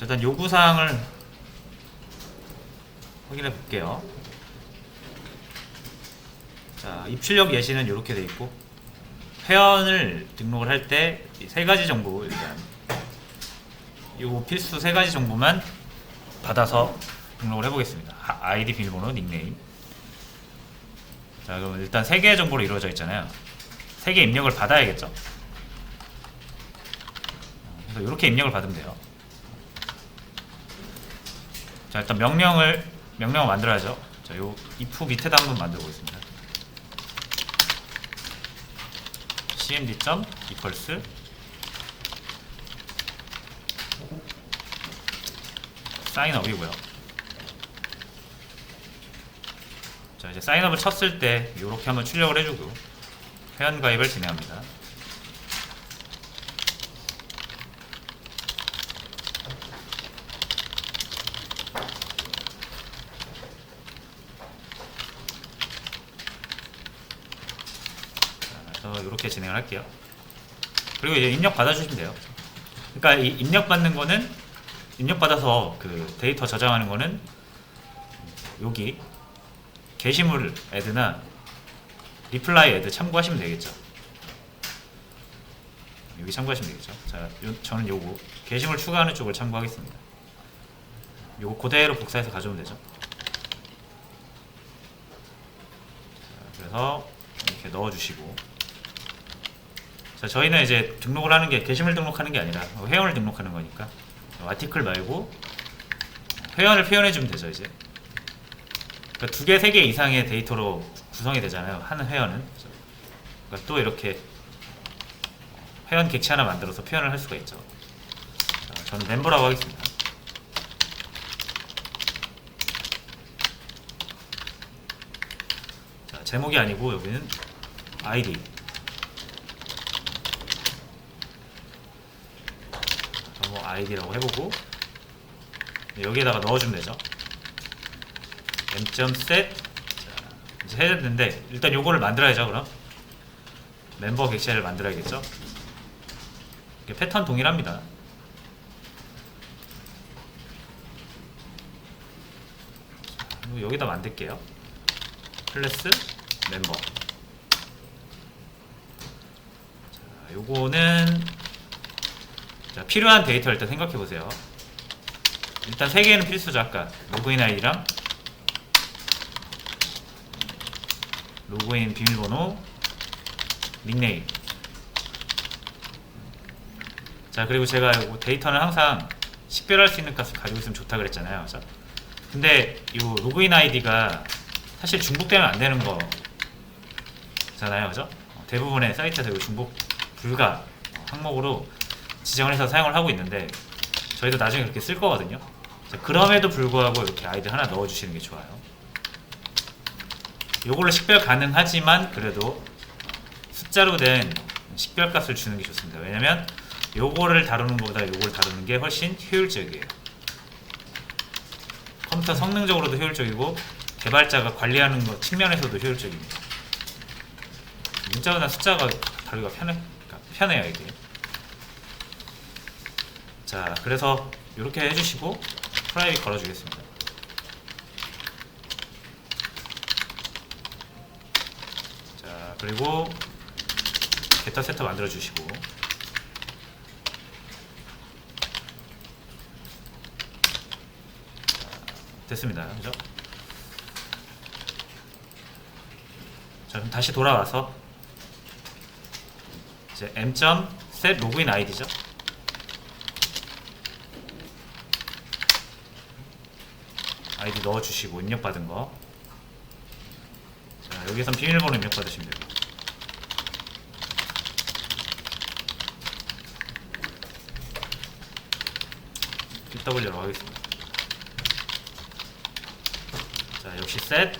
일단 요구사항을 확인해 볼게요. 자, 입출력 예시는 이렇게 돼 있고 회원을 등록을 할 때 세 가지 정보 일단 요 필수 세 가지 정보만 받아서 등록을 해보겠습니다. 하- 아이디, 비밀번호, 닉네임. 자, 그럼 일단 세 개의 정보로 이루어져 있잖아요. 세 개 입력을 받아야겠죠. 그래서 이렇게 입력을 받으면 돼요. 자, 일단 명령을 명령을 만들어야죠. 자, 요 if 밑에다 한번 만들어 보겠습니다. cmd 점 equals 사인업이고요. 자 이제 사인업을 쳤을 때 이렇게 한번 출력을 해주고 회원 가입을 진행합니다. 자, 그래서 이렇게 진행을 할게요. 그리고 이제 입력 받아주시면 돼요. 그러니까 이 입력 받는 거는 입력 받아서 그 데이터 저장하는 거는 여기 게시물 애드나 리플라이 애드 참고하시면 되겠죠. 여기 참고하시면 되겠죠. 자, 요, 저는 요거 게시물 추가하는 쪽을 참고하겠습니다. 요거 그대로 복사해서 가져오면 되죠. 자, 그래서 이렇게 넣어주시고 자, 저희는 이제 등록을 하는 게 게시물 등록하는 게 아니라 회원을 등록하는 거니까 아티클 말고 회원을 표현해 주면 되죠 이제. 그러니까 두 개, 세 개 이상의 데이터로 구성이 되잖아요 한 회원은. 그러니까 또 이렇게 회원 객체 하나 만들어서 표현을 할 수가 있죠. 자, 저는 멤버라고 하겠습니다. 자, 제목이 아니고 여기는 아이디 아이디라고 해보고 여기에다가 넣어주면 되죠. M.set 자, 이제 해야 되는데 일단 요거를 만들어야죠 그럼. 멤버 객체를 만들어야겠죠? 이게 패턴 동일합니다. 여기다 만들게요. 클래스 멤버. 자 요거는 자, 필요한 데이터를 일단 생각해 보세요 일단 세 개는 필수죠 아까 로그인 아이디랑 로그인 비밀번호 닉네임 자 그리고 제가 요 데이터는 항상 식별할 수 있는 값을 가지고 있으면 좋다 그랬잖아요 그죠? 근데 이 로그인 아이디가 사실 중복되면 안 되는 거잖아요 그죠? 어, 대부분의 사이트에서 이거 중복 불가 어, 항목으로 지정을 해서 사용을 하고 있는데 저희도 나중에 그렇게 쓸 거거든요 자, 그럼에도 불구하고 이렇게 아이디 하나 넣어 주시는 게 좋아요 요걸로 식별 가능하지만 그래도 숫자로 된 식별 값을 주는 게 좋습니다. 왜냐면 요거를 다루는 것보다 요걸 다루는 게 훨씬 효율적이에요. 컴퓨터 성능적으로도 효율적이고 개발자가 관리하는 것 측면에서도 효율적입니다. 문자보다 숫자가 다루기가 편해, 편해요 이게. 자, 그래서 이렇게 해주시고 프라이빗 걸어주겠습니다. 자 그리고 게터 세터 만들어 주시고. 됐습니다. 그죠? 자 그럼 다시 돌아와서 이제 m.set 로그인 아이디죠 아이디 넣어 주시고 입력 받은 거 자, 여기선 비밀번호 입력 받으시면 되고. PW로 하겠습니다. 자, 역시 셋,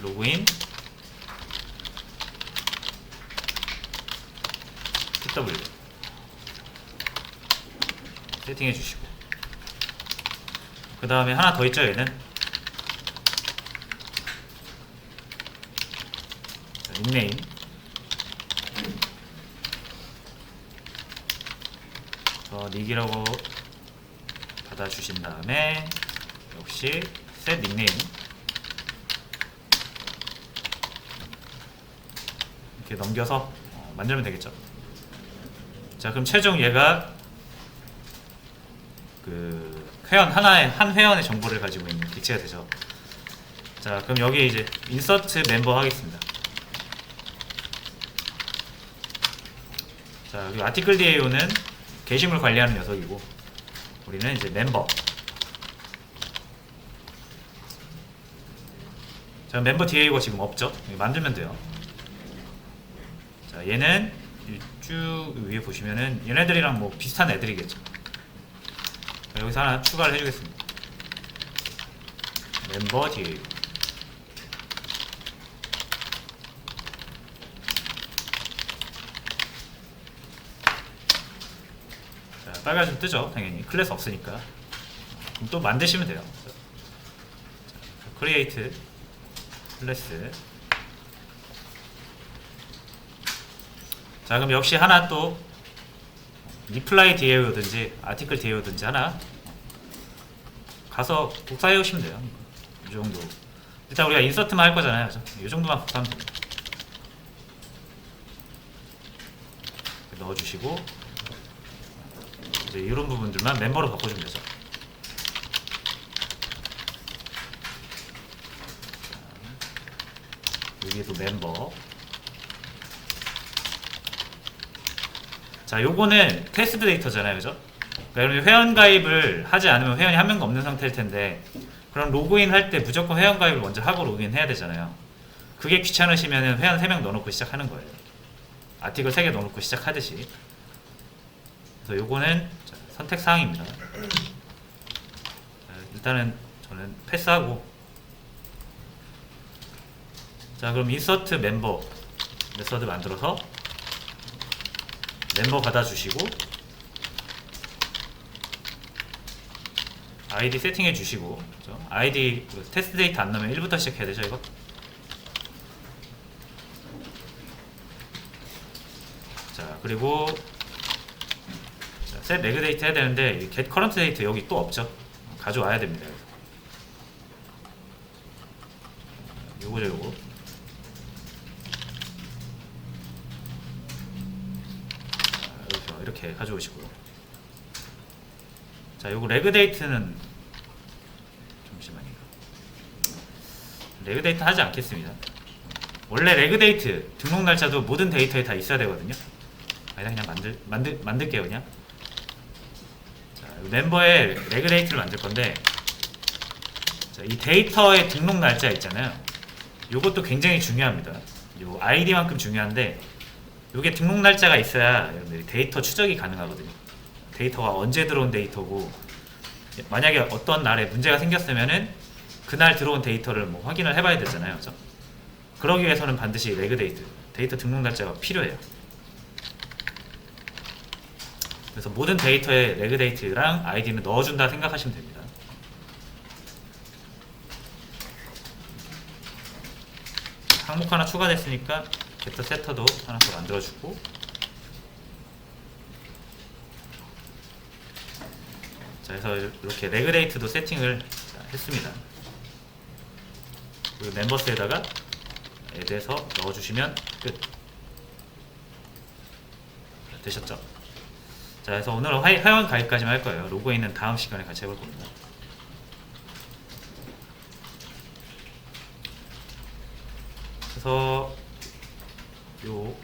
로그인, PW. 세팅해 주시고. 그 다음에 하나 더 있죠, 얘는. 닉네임 저 닉이라고 받아주신 다음에 역시 셋 닉네임 이렇게 넘겨서 어, 만들면 되겠죠. 자 그럼 최종 얘가 그 회원 하나의 한 회원의 정보를 가지고 있는 객체가 되죠. 자 그럼 여기 이제 인서트 멤버 하겠습니다. 자 여기 아티클 DAO는 게시물 관리하는 녀석이고 우리는 이제 멤버. 자 멤버 DAO가 지금 없죠? 만들면 돼요. 자 얘는 이쭉 위에 보시면은 얘네들이랑 뭐 비슷한 애들이겠죠. 자, 여기서 하나 추가를 해주겠습니다. 멤버 DAO. 자, 빨간 좀 뜨죠, 당연히. 클래스 없으니까. 그럼 또 만드시면 돼요. 자, 크리에이트 클래스. 자, 그럼 역시 하나 또 리플라이 DAO든지 아티클 DAO든지 하나 가서 복사해 오시면 돼요. 이 정도. 일단 우리가 인서트만 할 거잖아요. 이 정도만 복사하면 됩니다. 넣어주시고 이제 이런 부분들만 멤버로 바꿔주면 되죠. 자, 여기도 멤버. 자, 요거는 테스트 데이터잖아요, 그죠? 그러니까 여러분 회원 가입을 하지 않으면 회원이 한 명도 없는 상태일 텐데 그럼 로그인 할 때 무조건 회원 가입을 먼저 하고 로그인 해야 되잖아요. 그게 귀찮으시면 회원 3명 넣어놓고 시작하는 거예요. 아티클 3개 넣어놓고 시작하듯이. 그래서 요거는 자, 선택 사항입니다. 자, 일단은 저는 패스하고 자 그럼 인서트 멤버 메서드 만들어서 멤버 받아주시고 아이디 세팅해 주시고? 아이디 그 테스트 데이터 안 나오면 1부터 시작해야 되죠 이거 자 그리고 자, 셋 레그 데이트 해야 되는데 이 get current 데이트 여기 또 없죠. 가져와야 됩니다. 요거죠 요거. 자, 이렇게, 가져오시고요. 자 요거 레그 데이트는 잠시만요. 레그 데이트 하지 않겠습니다. 원래 레그 데이트 등록 날짜도 모든 데이터에 다 있어야 되거든요. 아니다 그냥 만들 만들 만들게요 그냥. 자, 멤버의 레그 데이트를 만들 건데 자, 이 데이터의 등록 날짜 있잖아요. 요것도 굉장히 중요합니다. 요 아이디만큼 중요한데 요게 등록 날짜가 있어야 여러분들이 데이터 추적이 가능하거든요. 데이터가 언제 들어온 데이터고 만약에 어떤 날에 문제가 생겼으면은 그날 들어온 데이터를 뭐 확인을 해봐야 되잖아요. 그죠? 그러기 위해서는 반드시 레그 데이트 데이터 등록 날짜가 필요해요 그래서 모든 데이터에 레그 데이트랑 아이디는 넣어준다 생각하시면 됩니다. 항목 하나 추가됐으니까 벡터 세터도 하나 더 만들어주고 자 그래서 이렇게 레그 데이트도 세팅을 자, 했습니다. 그리고 멤버스에다가 애드해서 넣어주시면 끝 되셨죠? 자, 그래서 오늘은 화- 회원 가입까지만 할 거예요. 로그인은 다음 시간에 같이 해볼 겁니다. 그래서 요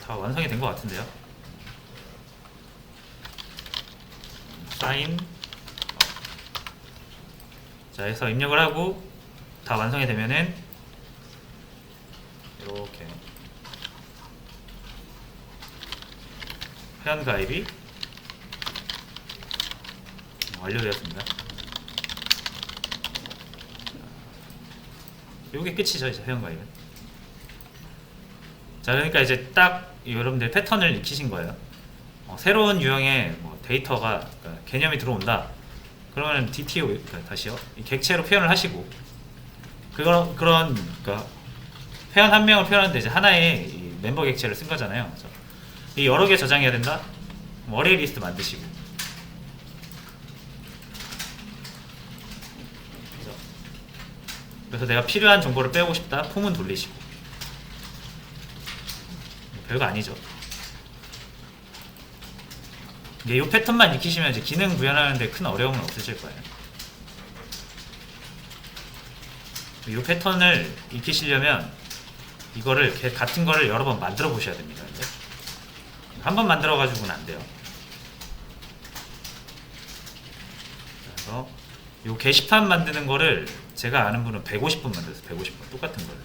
다 완성이 된 것 같은데요. 사인 자, 해서 입력을 하고 다 완성이 되면은 이렇게 회원 가입이 완료되었습니다. 이게 끝이죠 이제 회원 가입은. 자 그러니까 이제 딱 여러분들 패턴을 익히신 거예요. 어, 새로운 유형의 뭐 데이터가 그러니까 개념이 들어온다. 그러면 DTO 그러니까 다시요 이 객체로 표현을 하시고 그런 그런 그러니까 회원 한 명을 표현하는데 이제 하나의 이 멤버 객체를 쓴 거잖아요. 이 여러 개 저장해야 된다. 뭐 어레이 리스트 만드시고 그래서 내가 필요한 정보를 빼고 싶다. 폼은 돌리시고. 별거 아니죠. 이게 이 패턴만 익히시면 이제 기능 구현하는데 큰 어려움은 없으실 거예요. 이 패턴을 익히시려면 이거를 개- 같은 거를 여러 번 만들어 보셔야 됩니다 이제. 한번 만들어 가지고는 안 돼요. 그래서 이 게시판 만드는 거를 제가 아는 분은 150분 만들었어요 150분 똑같은 거를